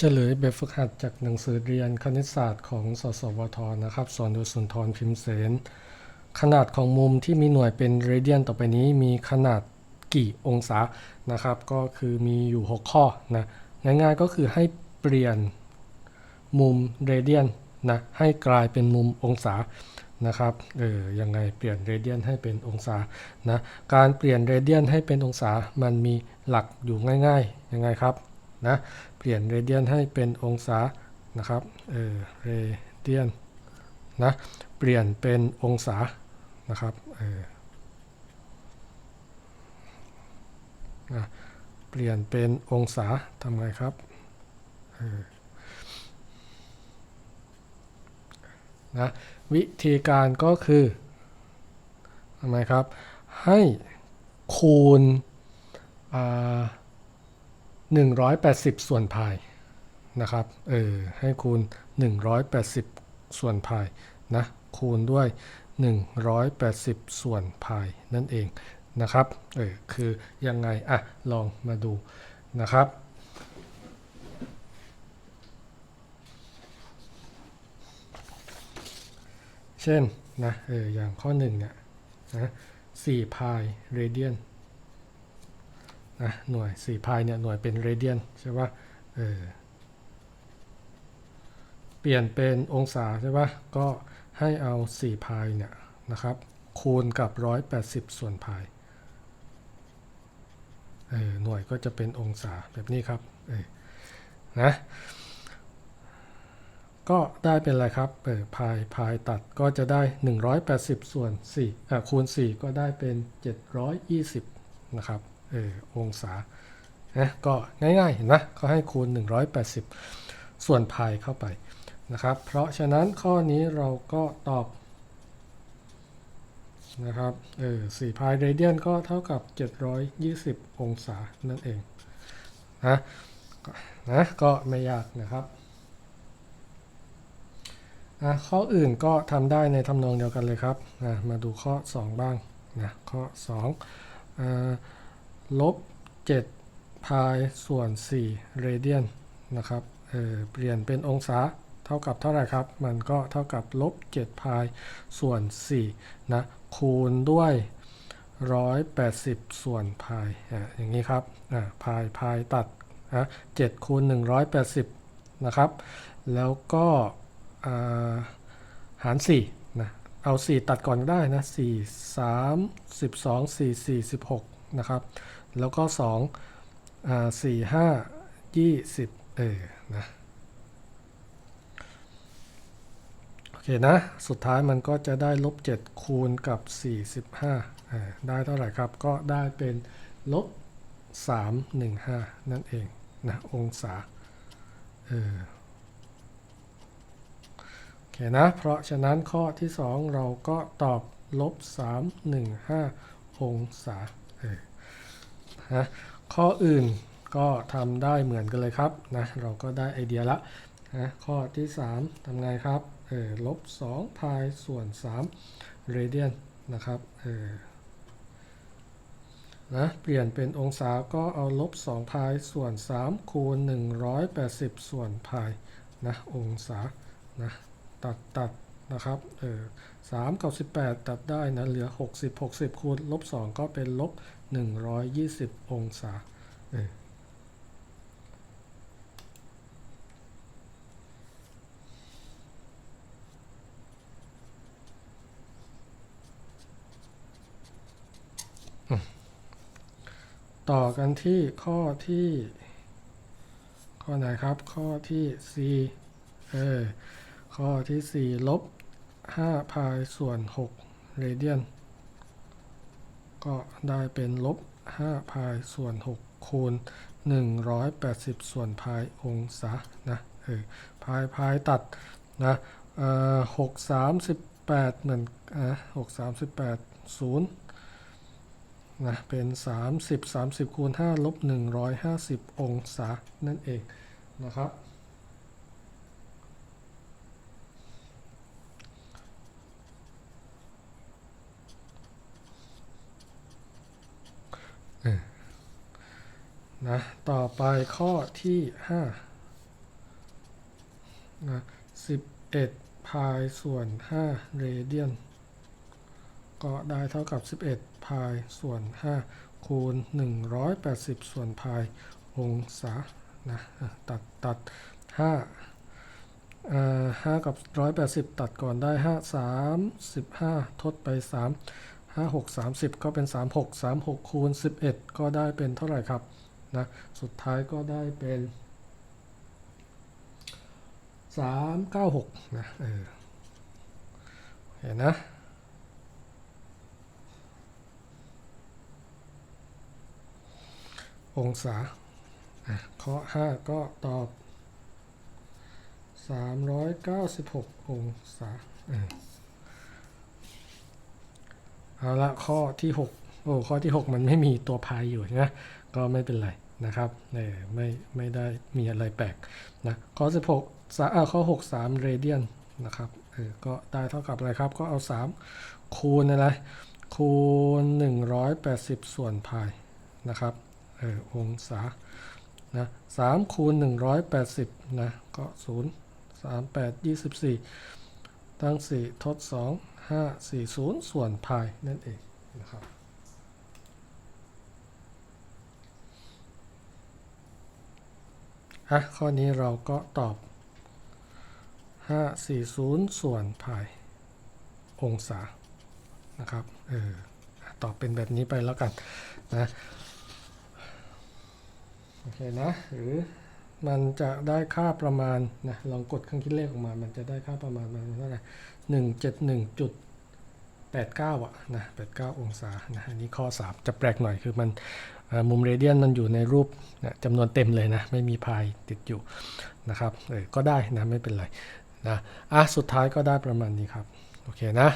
เฉลยแบบฝึกหัดจากหนังสือเรียนคณิตศาสตร์ของสสวทนะครับ สอนโดยสุนทรพิมพ์เสน ขนาดของมุมที่มีหน่วยเป็นเรเดียนต่อไปนี้มีขนาดกี่องศานะครับ ก็คือมีอยู่ 6 ข้อนะง่ายๆก็คือให้เปลี่ยนมุมเรเดียนนะให้กลายเป็นมุมองศานะครับเออยังไงเปลี่ยนเรเดียนให้เป็นองศานะการเปลี่ยนเรเดียนให้เป็นองศามันมีหลักอยู่ง่ายๆยังไงครับ นะ เปลี่ยนเรเดียนให้เป็นองศานะครับ เออ เรเดียนนะ เปลี่ยนเป็นองศานะครับ เออนะเปลี่ยนเป็นองศาทำไงครับ เออ นะ วิธีการก็คือทำไมครับ ให้คูณอ่า 180 ส่วนพายนะครับ เออ ให้คูณ 180 ส่วนพายนะ คูณด้วย 180 ส่วนพายนั่นเองนะครับ เออ คือยังไง อะ ลองมาดูนะครับเช่นนะเอออย่างข้อหนึ่งเนี่ยนะสี่พายเรเดียน นะหน่วยสี่พายเนี่ยหน่วยเป็นเรเดียนใช่ป่ะเออเปลี่ยนเป็นองศาใช่ป่ะก็ให้เอาสี่พายเนี่ยนะครับคูณกับ 180 ส่วนพายเออหน่วยก็จะเป็นองศาแบบนี้ครับเออนะก็ได้เป็นอะไรครับเออพายพายตัดก็จะได้ 180 ส่วน4อะคูณ 4 ก็ได้เป็น 720 นะครับ เออองศานะก็ง่ายๆ เห็นไหมก็ให้คูณ 180 ส่วนพายเข้าไปนะครับ เพราะฉะนั้นข้อนี้เราก็ตอบนะครับ เออสี่พายเรเดียนก็เท่ากับ 720 องศานั่นเองนะนะก็ไม่ยากนะครับอะข้ออื่นก็ทำได้ในทำนองเดียวกันเลยครับนะมาดูข้อ 2 บ้างนะข้อ2อ่า ลบ7พายส่วน4เรเดียนนะครับเเปลี่ยนเป็นองศาเท่ากับเท่าไหร่ครับ มันก็เท่ากับลบ7พายส่วน4นะคูณด้วย 180 ส่วนพายอะอย่างนี้ครับอะพายพายตัดอะ7คูณ 180 นะครับ แล้วก็อ่าหาร4นะเอา 4 ตัดก่อนก็ได้นะ 4 3 12 4 4 16 นะครับ แล้วก็2อ่า4 5 20เออนะโอเคนะ สุดท้ายมันก็จะได้ลบ 7 คูณกับ 45อ่าได้เท่าไหร่ครับ ก็ได้เป็นลบ 315 นั่นเองนะองศาเออโอเคนะ เพราะฉะนั้นข้อที่ 2 เราก็ตอบลบ 315 องศาเออ นะข้ออื่นก็ทำได้เหมือนกันเลยครับนะเราก็ได้ไอเดียละนะข้อที่ 3ทำไงครับเออลบ2พายส่วน3เรเดียนนะครับเออนะเปลี่ยนเป็นองศาก็เอาลบ2พายส่วน3คูณ 180 ส่วนพายนะองศานะตัดตัด นะครับเออ3กับ18ตัดได้นะเหลือ60 60คูณลบ2ก็เป็นลบ120อยยี่สิบองศาเออต่อกันที่ข้อที่ ข้อไหนครับ ข้อที่4เออข้อที่ 4 ลบ 5พายส่วน6เรเดียน ก็ได้เป็นลบ5พายส่วน 6 คูณ 180 ส่วนพายองศานะเออพายพายตัดนะเอ่อหกสามสิบแปดเหมือนอะหกสามสิบแปดศูนย์นะเป็นสามสิบสามสิบคูณห้าลบหนึ่งร้อยห้าสิบองศานั่นเองนะครับ นะต่อไปข้อที่5นะ11พายส่วน5เรเดียน ก็ได้เท่ากับ11พายส่วน5คูณ180ส่วนพายองศานะตัดตัด5อ่ากับ180ตัดก่อนได้5 35ทดไป3 5 6 30 ก็เป็น 36 36 คูณ 11 ก็ได้เป็นเท่าไหร่ครับนะสุดท้ายก็ได้เป็น 396 นะเออเห็นนะองศาอะข้อ 5 ก็ตอบ 396 องศา เอาละข้อที่ 6 โอ้ข้อที่ 6 มันไม่มีตัวพายอยู่นะก็ไม่เป็นไรนะครับเนี่ยไม่ไม่ได้มีอะไรแปลกนะข้อ16สาข้อ 6 3 radian นะครับเออก็ได้เท่ากับอะไรครับ ก็เอา 3 คูณอะไรคูณ 180 ส่วนพายนะครับเออองศานะ3คูณ 180นะก็ 0 3 8 24 ตั้งสี่ทดสองห้าสี่ศูนย์ส่วนพายนั่นเองนะครับอะข้อนี้เราก็ตอบ 540 ส่วนพายองศานะครับเออตอบเป็นแบบนี้ไปแล้วกันนะ โอเคนะ หรือ มันจะได้ค่าประมาณนะลองกดเครื่องคิดเลขออกมา มันจะได้ค่าประมาณมันเท่าไหร่หนึ่งเจ็ดหนึ่งจุดแปดเก้าอะนะแปดเก้าองศานะอันนี้ข้อสามจะแปลกหน่อยคือมันมุมเรเดียนมันอยู่ในรูปนะจำนวนเต็มเลยนะ ไม่มีพายติดอยู่นะครับเออก็ได้นะ ไม่เป็นไรนะอะสุดท้ายก็ได้ประมาณนี้ครับ โอเคนะ